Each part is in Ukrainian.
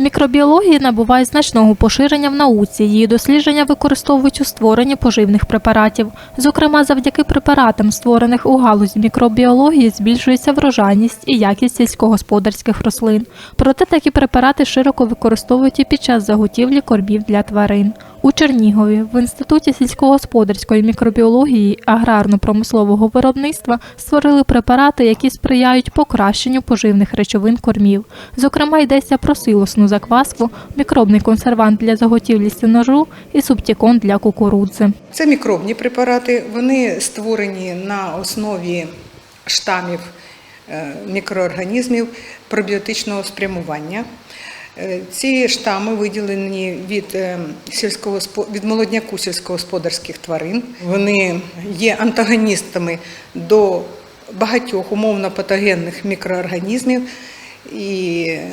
Мікробіологія набуває значного поширення в науці. Її дослідження використовують у створенні поживних препаратів. Зокрема, завдяки препаратам, створених у галузі мікробіології, збільшується врожайність і якість сільськогосподарських рослин. Проте такі препарати широко використовують і під час заготівлі кормів для тварин. У Чернігові в Інституті сільськогосподарської мікробіології аграрно-промислового виробництва створили препарати, які сприяють покращенню поживних речовин кормів. Зокрема, йдеться про силосну закваску, мікробний консервант для заготівлі сіножу і субтікон для кукурудзи. Це мікробні препарати, вони створені на основі штамів е, мікроорганізмів пробіотичного спрямування. Е, Ці штами виділені від, сільського сільськогоспо- від молодняку сільськогосподарських тварин. Вони є антагоністами до багатьох умовно патогенних мікроорганізмів і е,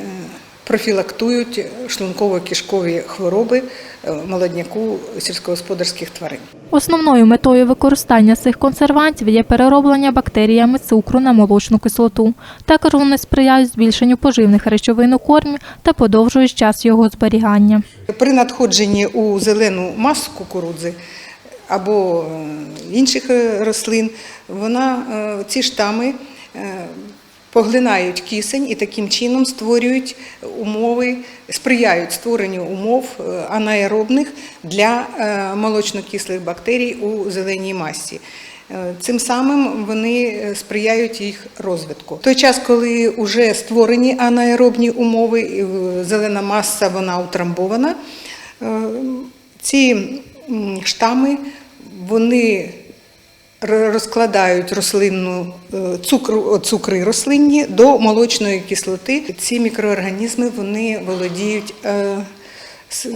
профілактують шлунково-кишкові хвороби е, молодняку сільськогосподарських тварин. Основною метою використання цих консервантів є перероблення бактеріями цукру на молочну кислоту. Також вони сприяють збільшенню поживних речовин у кормі та подовжують час його зберігання. При надходженні у зелену масу кукурудзи або інших е, рослин, вона, е, ці штами поглинають кисень і таким чином створюють умови, сприяють створенню умов е, анаеробних для е, молочно-кислих бактерій у зеленій масі. Е, Цим самим вони сприяють їх розвитку. В той час, коли вже створені анаеробні умови, зелена маса вона утрамбована, ці штами вони розкладають рослинну е, цукру, цукри рослинні до молочної кислоти. Ці мікроорганізми вони володіють, е, е,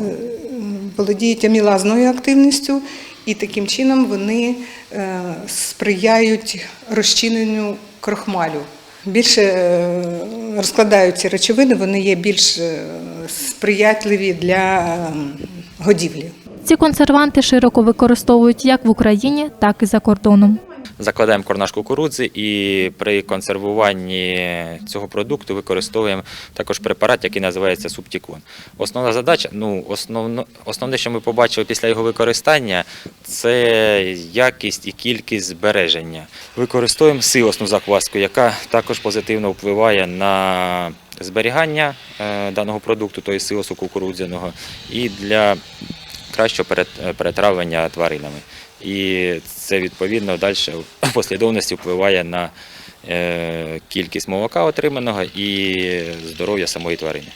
володіють амілазною активністю, і таким чином вони сприяють розчиненню крохмалю. Більше розкладають ці речовини, вони є більш сприятливі для е, годівлі. Ці консерванти широко використовують як в Україні, так і за кордоном. Закладаємо корнаш кукурудзи і при консервуванні цього продукту використовуємо також препарат, який називається субтікон. Основна задача, ну основно, основне, що ми побачили після його використання, це якість і кількість збереження. Використовуємо силосну закваску, яка також позитивно впливає на зберігання е, даного продукту, тобто силосу кукурудзяного, і для кращого перетравлення тваринами. І це відповідно далі в послідовності впливає на е, кількість молока отриманого і здоров'я самої тварини.